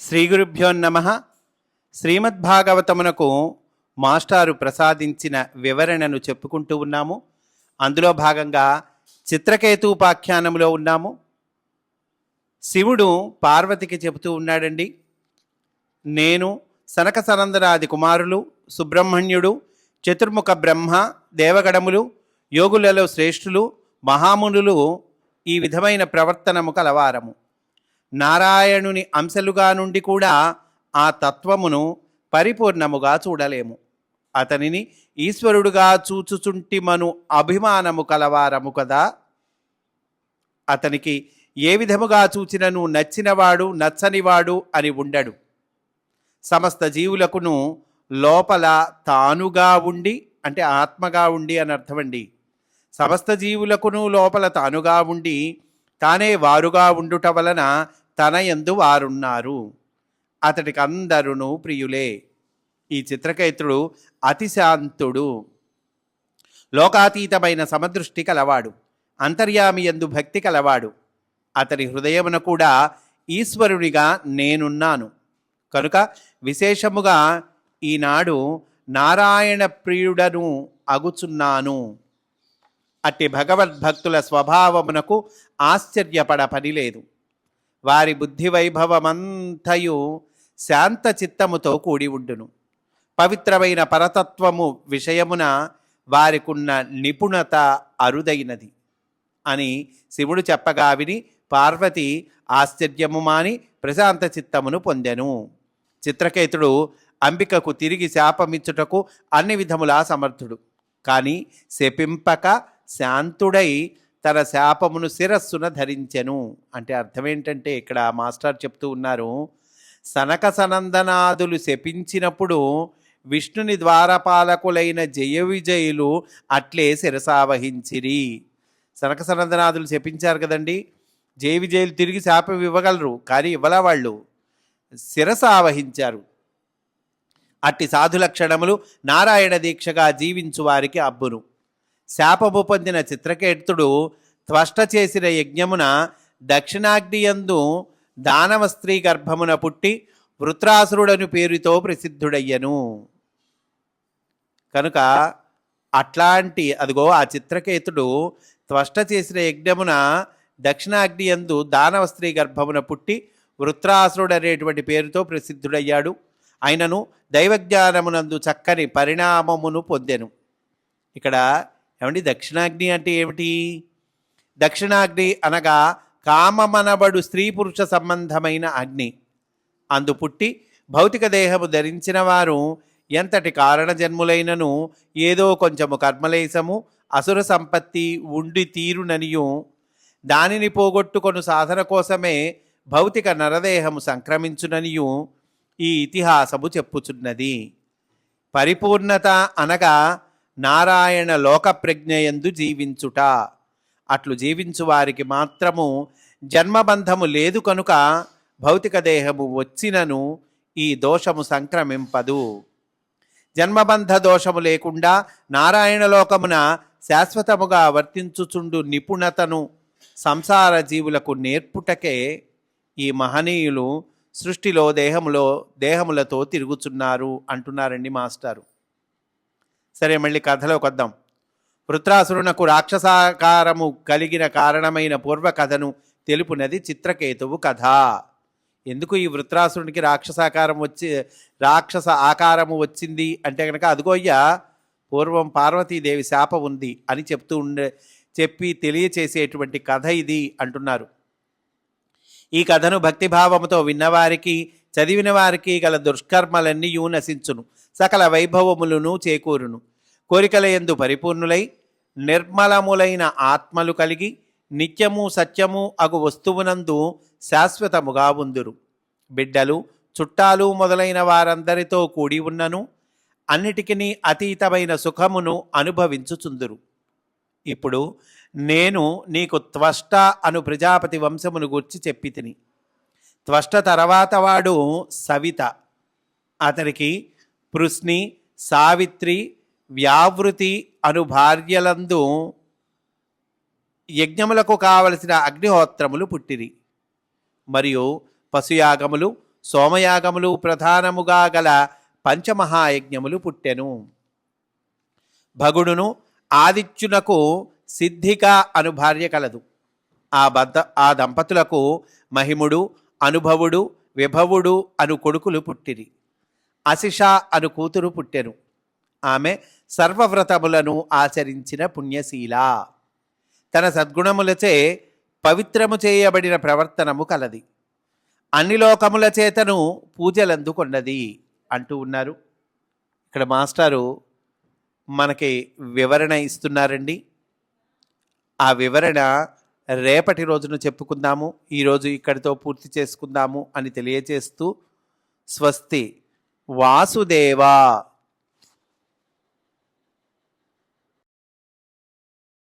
శ్రీ గురుభ్యో నమ. శ్రీమద్భాగవతమునకు మాస్టారు ప్రసాదించిన వివరణను చెప్పుకుంటూ ఉన్నాము. అందులో భాగంగా చిత్రకేతూపాఖ్యానంలో ఉన్నాము. శివుడు పార్వతికి చెబుతూ ఉన్నాడండి. నేను సనక సనందనాది కుమారులు సుబ్రహ్మణ్యుడు చతుర్ముఖ బ్రహ్మ దేవగడములు యోగులలో శ్రేష్ఠులు మహామునులు ఈ విధమైన ప్రవర్తనము కలవారము. నారాయణుని అంశలుగా నుండి కూడా ఆ తత్వమును పరిపూర్ణముగా చూడలేము. అతనిని ఈశ్వరుడుగా చూచుచుంటిమను అభిమానము కలవారము కదా. అతనికి ఏ విధముగా చూచినను నచ్చినవాడు నచ్చనివాడు అని ఉండడు. సమస్త జీవులకును లోపల తానుగా ఉండి అంటే ఆత్మగా ఉండి అని అర్థమండి. సమస్త జీవులకును లోపల తానుగా ఉండి తానే వారుగా ఉండుట వలన తన ఎందు వారున్నారు. అతడికి అందరును ప్రియులే. ఈ చిత్రకేతుడు అతిశాంతుడు. లోకాతీతమైన సమదృష్టి కలవాడు. అంతర్యామి ఎందు భక్తి కలవాడు. అతని హృదయమున కూడా ఈశ్వరునిగా నేనున్నాను. కనుక విశేషముగా ఈనాడు నారాయణ ప్రియుడను అగుచున్నాను. అట్టి భగవద్భక్తుల స్వభావమునకు ఆశ్చర్యపడ పని లేదు వారి బుద్ధి వైభవమంతయు శాంత చిత్తముతో కూడి ఉండును. పవిత్రమైన పరతత్వము విషయమున వారికున్న నిపుణత అరుదైనది అని శివుడు చెప్పగా విని పార్వతి ఆశ్చర్యము మాని ప్రశాంత చిత్తమును పొందెను. చిత్రకేతుడు అంబికకు తిరిగి శాపమిచ్చుటకు అన్ని విధములా సమర్థుడు. కానీ శపింపక శాంతుడై తన శాపమును శిరస్సున ధరించెను. అంటే అర్థం ఏంటంటే ఇక్కడ మాస్టర్ చెప్తూ ఉన్నారు సనక సనందనాదులు శపించినప్పుడు విష్ణుని ద్వారపాలకులైన జయ విజయులు అట్లే శిరసావహించిరి. సనక సనందనాదులు శపించారు కదండి జయ విజయులు తిరిగి శాపం ఇవ్వగలరు కానీ ఇవ్వలా వాళ్ళు. శిరసావహించారు. అట్టి సాధు లక్షణములు నారాయణ దీక్షగా జీవించు వారికి అబ్బును. శాపము పొందిన చిత్రకేతుడు త్వష్ట చేసిన యజ్ఞమున దక్షిణాగ్నియందు దానవ స్త్రీ గర్భమున పుట్టి వృత్రాసురుడను పేరుతో ప్రసిద్ధుడయ్యను. కనుక అట్లాంటి అదిగో ఆ చిత్రకేతుడు త్వష్ట చేసిన యజ్ఞమున దక్షిణాగ్నియందు దానవ స్త్రీ గర్భమున పుట్టి వృత్రాసురుడు అనేటువంటి పేరుతో ప్రసిద్ధుడయ్యాడు. ఆయనను దైవజ్ఞానమునందు చక్కని పరిణామమును పొందెను. ఇక్కడ ఏమండి? దక్షిణాగ్ని అంటే ఏమిటి? దక్షిణాగ్ని అనగా కామమనబడు స్త్రీ పురుష సంబంధమైన అగ్ని. అందు పుట్టి భౌతిక దేహము ధరించిన వారు ఎంతటి కారణ జన్ములైనను ఏదో కొంచెము కర్మలేశము అసుర సంపత్తి ఉండి తీరుననియు దానిని పోగొట్టుకొను సాధన కోసమే భౌతిక నరదేహము సంక్రమించుననియు ఈ ఇతిహాసము చెప్పుచున్నది. పరిపూర్ణత అనగా నారాయణ లోక ప్రజ్ఞయందు జీవించుట. అట్లు జీవించు వారికి మాత్రము జన్మబంధము లేదు కనుక భౌతిక దేహము వచ్చినను ఈ దోషము సంక్రమింపదు. జన్మబంధ దోషము లేకుండా నారాయణ లోకమున శాశ్వతముగా వర్తించుచుండు నిపుణతను సంసార జీవులకు నేర్పుటకే ఈ మహనీయులు సృష్టిలో దేహములో దేహములతో తిరుగుచున్నారు అంటున్నారండి మాస్టారు. సరే మళ్ళీ కథలోకి వద్దాం. వృత్రాసురునకు రాక్షసాకారము కలిగిన కారణమైన పూర్వ కథను తెలుపునది చిత్రకేతువు కథ. ఎందుకు ఈ వృత్రాసురునికి రాక్షసాకారం వచ్చి రాక్షస ఆకారము వచ్చింది అంటే కనుక అదిగోయ్యా పూర్వం పార్వతీదేవి శాప ఉంది అని చెప్తూ ఉండే చెప్పి తెలియచేసేటువంటి కథ ఇది అంటున్నారు. ఈ కథను భక్తిభావముతో విన్నవారికి చదివిన వారికి గల దుష్కర్మలన్నీ నశించును. సకల వైభవములను చేకూరును. కోరికల ఎందు పరిపూర్ణులై నిర్మలములైన ఆత్మలు కలిగి నిత్యము సత్యము అగు వస్తువునందు శాశ్వతముగా ఉందురు. బిడ్డలు చుట్టాలు మొదలైన వారందరితో కూడి ఉన్నను అన్నిటికీ అతీతమైన సుఖమును అనుభవించుచుందురు. ఇప్పుడు నేను నీకు త్వష్ట అను ప్రజాపతి వంశమును గుర్చి చెప్పి తిని త్వష్ట తర్వాత వాడు సవిత. అతనికి పృష్ణి సావిత్రి వ్యావృతి అను భార్యలందు యజ్ఞములకు కావలసిన అగ్నిహోత్రములు పుట్టిరి. మరియు పశుయాగములు సోమయాగములు ప్రధానముగా గల పంచమహాయజ్ఞములు పుట్టెను. భగుడును ఆదిత్యునకు సిద్ధిక అను భార్య కలదు. ఆ బద్ద ఆ దంపతులకు మహిముడు అనుభవుడు విభవుడు అను కొడుకులు పుట్టిరి. అశిష అను కూతురు పుట్టెను. ఆమె సర్వవ్రతములను ఆచరించిన పుణ్యశీల. తన సద్గుణములచే పవిత్రము చేయబడిన ప్రవర్తనము కలది. అన్ని లోకముల చేతను పూజలందుకొన్నది అంటూ ఉన్నారు. ఇక్కడ మాస్టారు మనకి వివరణ ఇస్తున్నారండి. ఆ వివరణ రేపటి రోజున చెప్పుకుందాము. ఈరోజు ఇక్కడితో పూర్తి చేసుకుందాము అని తెలియచేస్తూ స్వస్తి వాసుదేవా